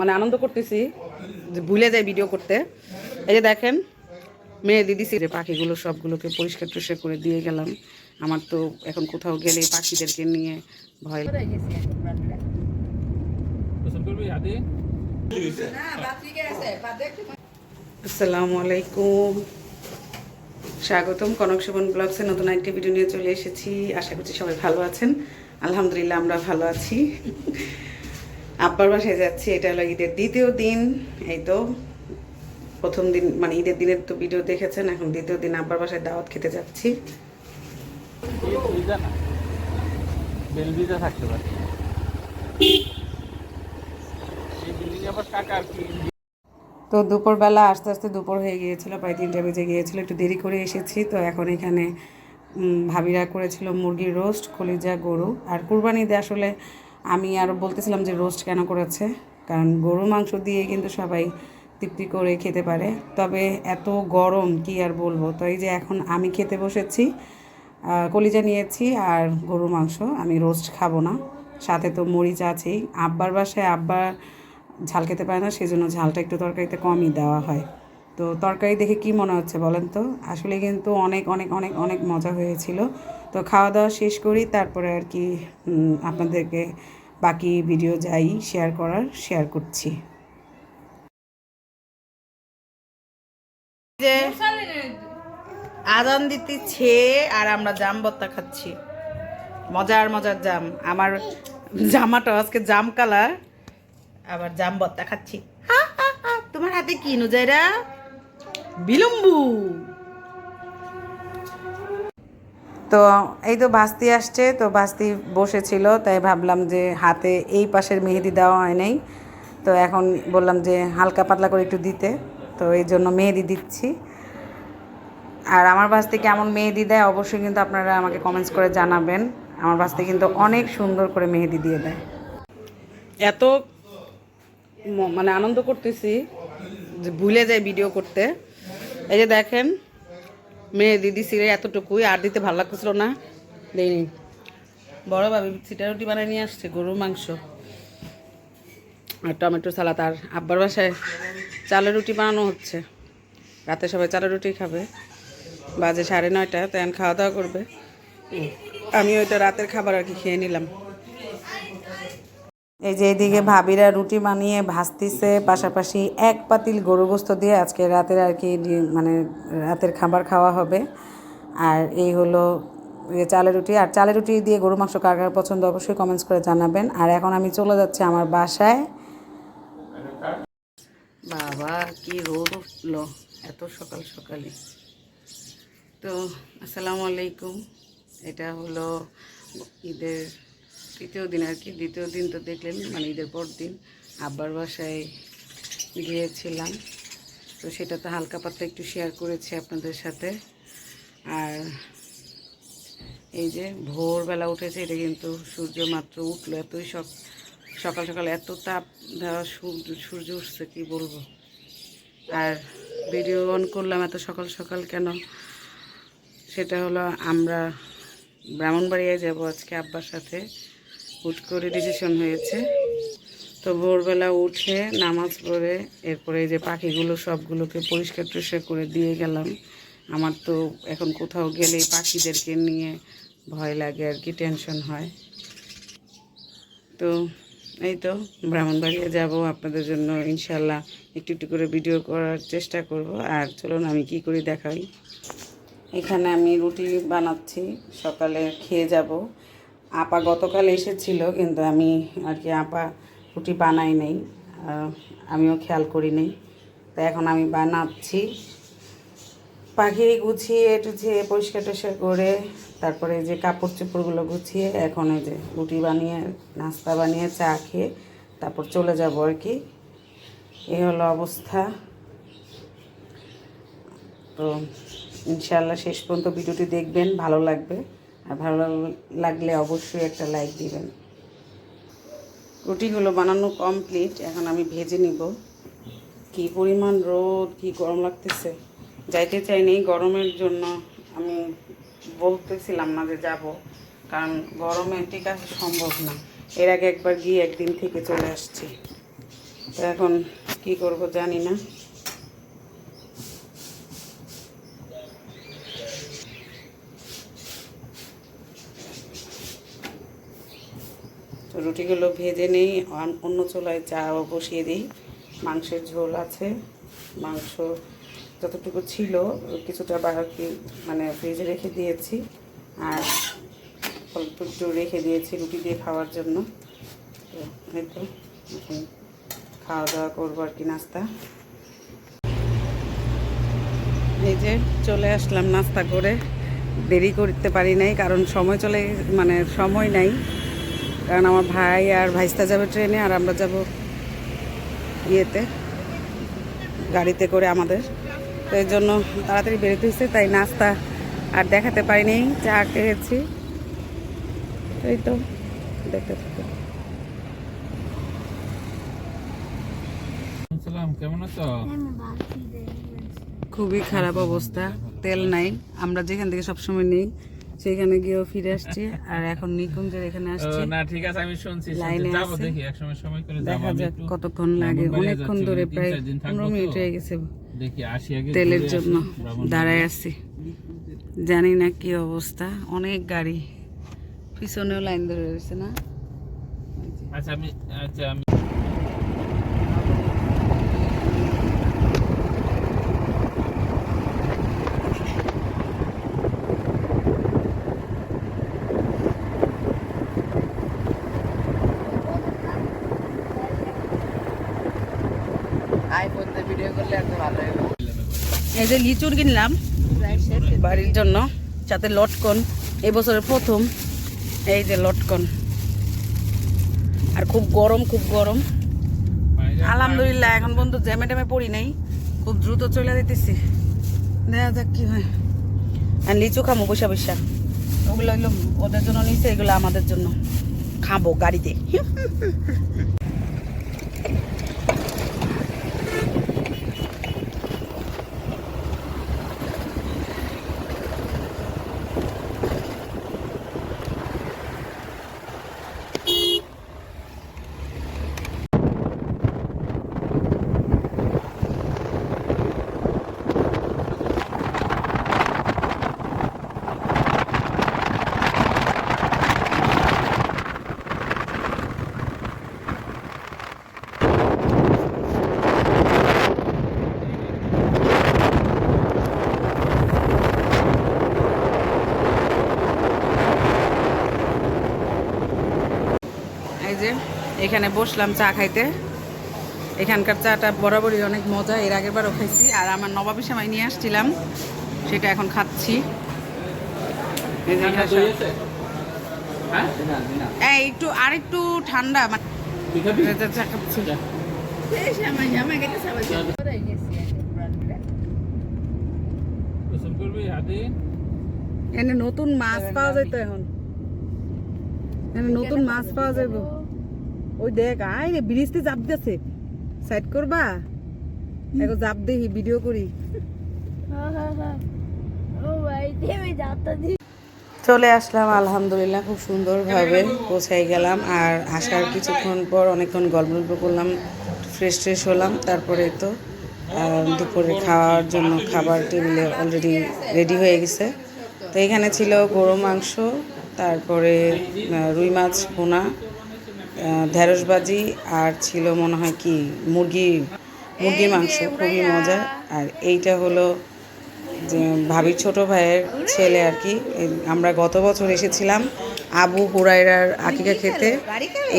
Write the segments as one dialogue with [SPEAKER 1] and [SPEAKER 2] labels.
[SPEAKER 1] মানে আনন্দ করতেছি যে ভুলে যাই ভিডিও করতে। এই যে দেখেন মেয়ে দিদিছি যে পাখিগুলো সবগুলোকে পরিষ্কার টরিষ্কার করে দিয়ে গেলাম। আমার তো এখন কোথাও গেলে পাখিদেরকে নিয়ে ভয় আসসালামু আলাইকুম। স্বাগতম কনক শোভন ব্লগসে নতুন একটি ভিডিও নিয়ে চলে এসেছি। আশা করছি সবাই ভালো আছেন। আলহামদুলিল্লাহ আমরা ভালো আছি। আব্বার বাসায় যাচ্ছি এটা হলো ঈদের দ্বিতীয় দিন এই তো প্রথম দিন মানে ঈদের দিনের তো ভিডিও দেখেছেন এখন দ্বিতীয় দিন আব্বার বাসায় দাওয়াত খেতে যাচ্ছি।
[SPEAKER 2] থাকতে পারে।
[SPEAKER 1] তো দুপুরবেলা আস্তে আস্তে দুপুর হয়ে গিয়েছিল প্রায় তিনটা বেজে গিয়েছিল একটু দেরি করে এসেছি তো এখন এখানে ভাবিরা করেছিল মুরগির রোস্ট কলিজা গরু আর কুরবানিতে আসলে আমি আরও বলতেছিলাম যে রোস্ট কেন করেছে? কারণ গরু মাংস দিয়ে কিন্তু সবাই তৃপ্তি করে খেতে পারে। তবে এত গরম, কি আর বলব? তো এই যে এখন আমি খেতে বসেছি কলিজা নিয়েছি আর গরু মাংস, আমি রোস্ট খাব না। সাথে তো মরিচ আছেই। আব্বার বাসায় আব্বা ঝাল খেতে পারে না সেই জন্য ঝালটা একটু তরকারিতে কমই দেওয়া হয়। তো তরকারি দেখে কি মনে হচ্ছে বলেন তো? আসলে কিন্তু অনেক অনেক অনেক অনেক মজা হয়েছিল। তো খাওয়া দাওয়া শেষ করি, তারপরে আর কি আপনাদেরকে বাকি ভিডিও যাই শেয়ার করার শেয়ার করছি। যে আদান দিতেছে আর আমরা জাম ভর্তা খাচ্ছি। মজার মজার জাম। আমার জামাটা আজকে জাম কালার, আবার জাম ভর্তা খাচ্ছি। তোমার হাতে কি, নুজাইরা? বিলম্বু। তো এই তো বাস্তি আসছে তো বাস্তি বসেছিল তাই ভাবলাম যে হাতে এই পাশের মেহেদি দেওয়া হয় নাই। তো এখন বললাম যে হালকা পাতলা করে একটু দিতে তো এই জন্য মেহেদি দিচ্ছি। আর আমার বাস্তি কেমন মেহেদি দেয় অবশ্যই কিন্তু আপনারা আমাকে কমেন্টস করে জানাবেন। আমার বাস্তি কিন্তু অনেক সুন্দর করে মেহেদি দিয়ে দেয়। এত মানে আনন্দ করতেছি যে ভুলে যাই ভিডিও করতে। এই যে দেখেন, মেয়ে দিদি সিরে এতটুকুই, আর দিতে ভালো লাগতেছিল না। দেয়নি বড় ভাবি সিটা রুটি বানিয়ে নিয়ে আসছে, গরুর মাংস। আর টমেটো সালাদ, আর আব্বার বাসায় চালের রুটি বানানো হচ্ছে। রাতে সবাই চালের রুটি খাবে। বাজে সাড়ে নয়টা তাই খাওয়া দাওয়া করবে। আমি ওইটা রাতের খাবার আর কি খেয়ে নিলাম। এই যে এইদিকে ভাবিরা রুটি বানিয়ে ভাজতিছে, পাশাপাশি এক পাতিল গরু গোস্ত দিয়ে আজকে রাতের আর কি মানে রাতের খাবার খাওয়া হবে। আর এই হলো চালের রুটি। আর চালের রুটি দিয়ে গরু মাংস কার কার পছন্দ অবশ্যই কমেন্টস করে জানাবেন। আর এখন আমি চলে যাচ্ছি আমার বাসায়। বাবা, কি রোদ উঠল। এত সকাল সকালে তো, আসসালামু আলাইকুম। এটা হলো ঈদের তৃতীয় দিন আর কি, দ্বিতীয় দিন তো দেখলেন মানে ঈদের পর দিন আব্বার বাসায় গিয়েছিলাম। তো সেটা তো হালকা পাতলা একটু শেয়ার করেছি আপনাদের সাথে। আর এই যে ভোরবেলা উঠেছে, এটা কিন্তু সূর্য মাত্র উঠল, এতই সব সকাল সকাল এত তাপ দেওয়া সূর্য সূর্য উঠছে, কি বলব? আর ভিডিও অন করলাম এত সকাল সকাল কেন? সেটা হলো আমরা ব্রাহ্মণবাড়িয়ায় যাব আজকে আব্বার সাথে। হুট করে ডিসিশন হয়েছে। তো ভোরবেলা উঠে নামাজ পড়ে, এরপরে যে পাখিগুলো সবগুলোকে পরিষ্কার টরিষ্কার করে দিয়ে গেলাম। আমার তো এখন কোথাও গেলে পাখিদেরকে নিয়ে ভয় লাগে আর কি টেনশন হয়। তো এই তো ব্রাহ্মণবাড়িয়া যাব, আপনাদের জন্য ইনশাল্লাহ একটু একটু করে ভিডিও করার চেষ্টা করব। আর চলুন, আমি কি করি দেখাই। এখানে আমি রুটি বানাচ্ছি, সকালে খেয়ে যাব। আপা গতকাল এসেছিল, কিন্তু আমি আর কি আপা রুটি বানাই নাই আমিও খেয়াল করি নাই। তো এখন আমি বানাচ্ছি। পাখি গুছিয়ে টুছিয়ে পরিষ্কার টরিষ্কার করে, তারপরে যে কাপড় চোপড়গুলো গুছিয়ে এখন এই যে রুটি বানিয়ে, নাস্তা বানিয়ে, চা খেয়ে তারপর চলে যাব আর কি। এই হলো অবস্থা। তো ইনশাল্লাহ শেষ পর্যন্ত ভিডিওটি দেখবেন, ভালো লাগবে। আর ভালো লাগলে অবশ্যই একটা লাইক দিবেন। রুটিগুলো বানানো কমপ্লিট এখন আমি ভেজে নিব। কি পরিমাণ রোদ, কি গরম লাগতেছে? যাইতে চাইনি, গরমের জন্য আমি বলতেছিলাম না যে যাব, কারণ গরমে ঠিক আছে, সম্ভব না। এর আগে একবার গিয়ে একদিন থেকে চলে আসছি। তো এখন কি করব জানি না। তো রুটিগুলো ভেজে নেই, অন- অন্য চুলায় চা বসিয়ে দিই। মাংসের ঝোল আছে, মাংস যতটুকু ছিল কিছুটা বাকি মানে ফ্রিজে রেখে দিয়েছি। আর অল্প একটু রেখে দিয়েছি রুটি দিয়ে খাওয়ার জন্য। তো খাওয়া দাওয়া করব আর কি নাস্তা। এই যে চলে আসলাম নাস্তা করে। দেরি করতে পারি নাই, কারণ সময় চলে মানে সময় নাই। কারণ আমার ভাই আর ভাইস্তা যাবে ট্রেনে আর আমরা যাব ইয়েতে গাড়িতে করে আমাদের। তো এই জন্য তাড়াতাড়ি বেরোতে হয়েছে তাই নাস্তা আর দেখাতে পারিনি চা খেয়েছি। এই তো দেখতে থাকো।
[SPEAKER 2] সালাম কেমন আছো?
[SPEAKER 1] খুবই খারাপ অবস্থা তেল নাই আমরা যেখান থেকে সবসময় নেই সেখানে গিয়েও ফিরে আসছি। আর এখন নিকুঞ্জের এখানে আসছি।
[SPEAKER 2] না ঠিক আছে আমি শুনছি।
[SPEAKER 1] লাইনে
[SPEAKER 2] যাব দেখি একসময় সময় করে যাব।
[SPEAKER 1] দেখা যাক কতক্ষণ লাগে। অনেকক্ষণ ধরে প্রায়
[SPEAKER 2] চার দিন থাকব
[SPEAKER 1] পনেরো মিনিট হয়ে গেছে।
[SPEAKER 2] দেখি আসি আগে
[SPEAKER 1] তেলের জন্য দাঁড়ায় আছি। জানি না কি অবস্থা। অনেক গাড়ি। পিছনেও লাইন ধরে রয়েছে না?
[SPEAKER 2] আচ্ছা আমি আচ্ছা আমি
[SPEAKER 1] এই যে লিচুর কিনলাম বাড়ির জন্য সাথে লটকন, এই বছরের প্রথম, এই যে লটকন। আর খুব গরম খুব গরম। আলহামদুলিল্লাহ, এখন পর্যন্ত জ্যামে ট্যামে পড়ি নাই, খুব দ্রুত চলে যেতেছি দেখা যাক কি হয়। আর লিচু খামো বৈশা বৈশা ওগুলো হইল ওদের জন্য নিচে এগুলো আমাদের জন্য। খাব গাড়িতে এই যে এখানে বসলাম চা খাইতে। এখানকার চাটা বরাবরই অনেক মজা এর আগের বারও খাইছি। আর আমার নবাবী সময় নিয়ে আসছিলাম সেটা এখন খাচ্ছি?
[SPEAKER 2] হ্যাঁ?
[SPEAKER 1] একটু আর একটু ঠান্ডা মানে এনে নতুন মাছ পাওয়া যায় তো এখন। এনে নতুন মাছ পাওয়া যাবে। ওই দেখ আয় রে ব্রিজতে চাপ দিতেছে। সাইড করবা? এখন জাপ দেখি ভিডিও করি। চলে আসলাম আলহামদুলিল্লাহ খুব সুন্দরভাবে পৌঁছাই গেলাম। আর আসার কিছুক্ষণ পর অনেকক্ষণ গল্প গল্প করলাম ফ্রেশ ট্রেশ হলাম তারপরে তো দুপুরে খাওয়ার জন্য খাবার টেবিলে অলরেডি রেডি হয়ে গেছে। তো এখানে ছিল গরু মাংস তারপরে রুই মাছ ভুনা আহ, ঢেঁড়স ভাজি আর ছিল মনে হয় কি মুরগি মুরগি মাংস খুবই মজা আর এইটা হলো যে ভাবির ছোট ভাইয়ের ছেলে আর কি। আমরা গত বছর এসেছিলাম আবু হুরাইরার আকিকা খেতে।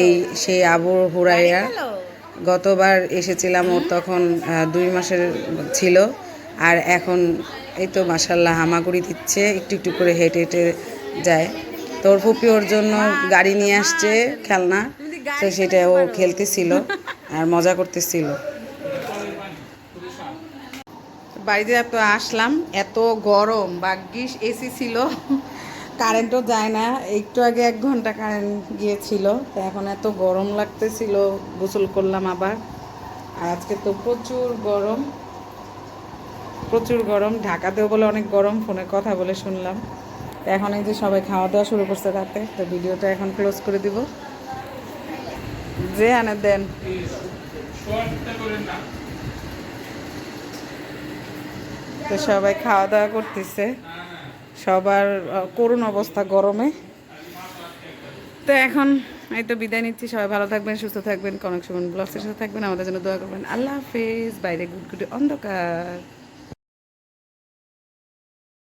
[SPEAKER 1] এই সেই আবু হুরাইরা গতবার এসেছিলাম ওর তখন দুই মাসের ছিল। আর এখন এই তো মাসাল্লাহ হামাগুড়ি দিচ্ছে একটু একটু করে হেঁটে হেঁটে যায়। তোর ফুপি ওর জন্য গাড়ি নিয়ে আসছে খেলনা। তো সেটা ও খেলতেছিল আর মজা করতেছিল। বাড়িতে তো আসলাম এত গরম ভাগ্যিস এসি ছিল। কারেন্টও যায় না একটু আগে এক ঘণ্টা কারেন্ট গিয়েছিল তো এখন এত গরম লাগতেছিল গোসল করলাম আবার। আর আজকে তো প্রচুর গরম প্রচুর গরম। ঢাকাতেও বলে অনেক গরম ফোনে কথা বলে শুনলাম। তো এখন এই যে সবাই খাওয়া দাওয়া শুরু করছে রাতে তো ভিডিওটা এখন ক্লোজ করে দিব। যে দেন। তো সবাই খাওয়া দাওয়া করতেছে। সবার করুণ অবস্থা গরমে। তো এখন এই তো বিদায় নিচ্ছি। সবাই ভালো থাকবেন, সুস্থ থাকবেন কনেকশন ব্লগসের সাথে থাকবেন। আমাদের জন্য দোয়া করবেন। আল্লাহ হাফেজ। বাইরে গুটগুটে অন্ধকার।